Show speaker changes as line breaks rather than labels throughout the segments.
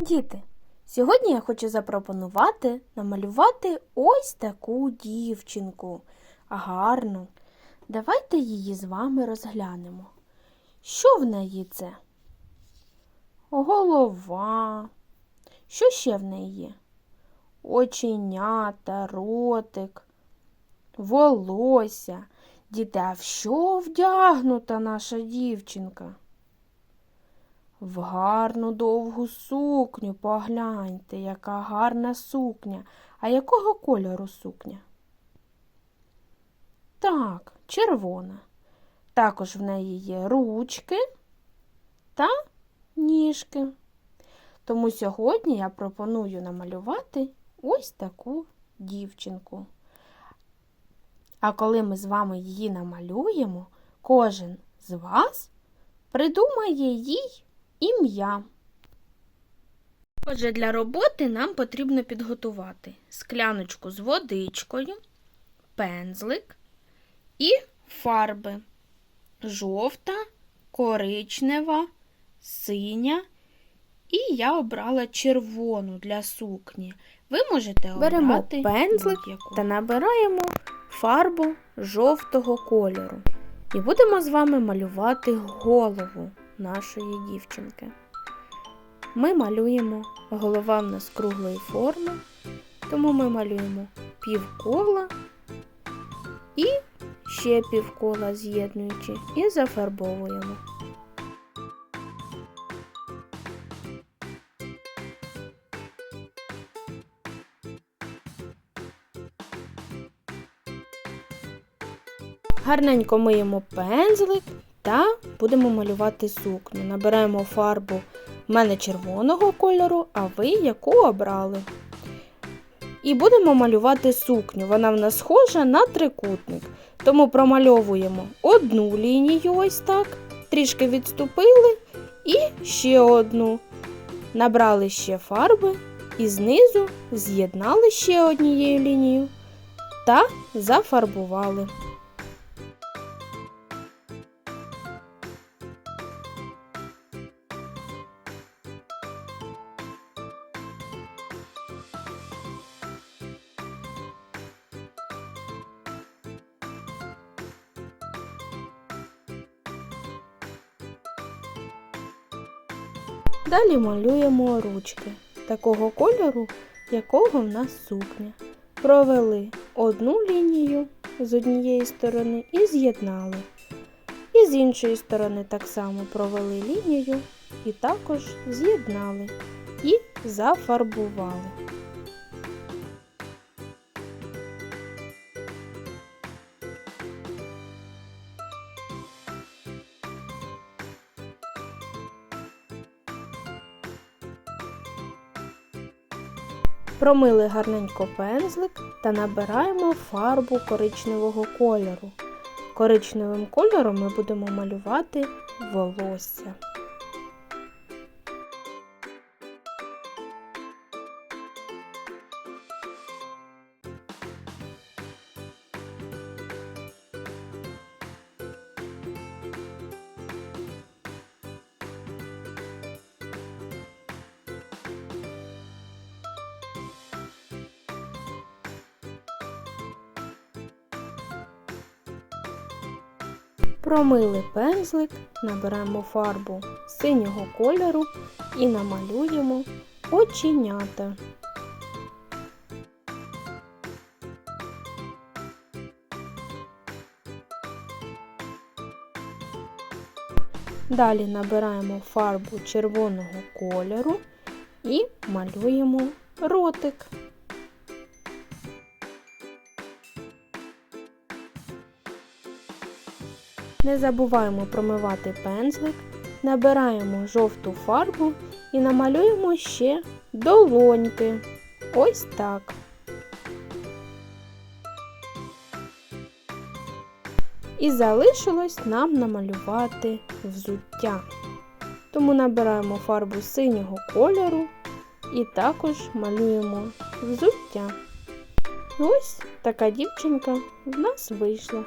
Діти, сьогодні я хочу запропонувати намалювати ось таку дівчинку. Гарну. Давайте її з вами розглянемо. Що в неї це? Голова. Що ще в неї є? Оченята, ротик, волосся. Діти, а в що вдягнута наша дівчинка? В гарну довгу сукню погляньте, яка гарна сукня. А якого кольору сукня? Так, червона. Також в неї є ручки та ніжки. Тому сьогодні я пропоную намалювати ось таку дівчинку. А коли ми з вами її намалюємо, кожен з вас придумає їй ім'я. Отже, для роботи нам потрібно підготувати скляночку з водичкою, пензлик і фарби жовта, коричнева, синя. І я обрала червону для сукні. Ви можете
Беремо
обрати
пензлик
будь-яку.
та набираємо фарбу жовтого кольору. І будемо з вами малювати голову нашої дівчинки. Ми малюємо голова в нас круглої форми, тому ми малюємо півкола і ще півкола з'єднуючи і зафарбовуємо. Гарненько миємо пензлик та будемо малювати сукню. Набираємо фарбу в мене червоного кольору, а ви яку обрали. І будемо малювати сукню. Вона в нас схожа на трикутник. Тому промальовуємо одну лінію, ось так, трішки відступили і ще одну. Набрали ще фарби і знизу з'єднали ще однією лінією та зафарбували. Далі малюємо ручки такого кольору, якого в нас сукня. Провели одну лінію з однієї сторони і з'єднали. І з іншої сторони так само провели лінію і також з'єднали і зафарбували. Промили гарненько пензлик та набираємо фарбу коричневого кольору. Коричневим кольором ми будемо малювати волосся. Промили пензлик, набираємо фарбу синього кольору і намалюємо оченята. Далі набираємо фарбу червоного кольору і малюємо ротик. Не забуваємо промивати пензлик, набираємо жовту фарбу і намалюємо ще долоньки. Ось так. І залишилось нам намалювати взуття. Тому набираємо фарбу синього кольору і також малюємо взуття. Ось така дівчинка в нас вийшла.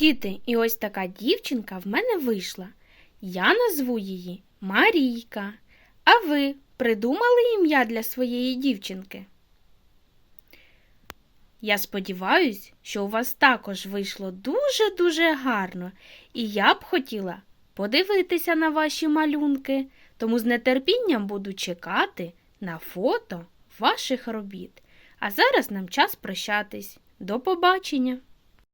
Діти, і ось така дівчинка в мене вийшла. Я назву її Марійка. А ви придумали ім'я для своєї дівчинки? Я сподіваюсь, що у вас також вийшло дуже-дуже гарно, і я б хотіла подивитися на ваші малюнки, тому з нетерпінням буду чекати на фото ваших робіт. А зараз нам час прощатись. До побачення!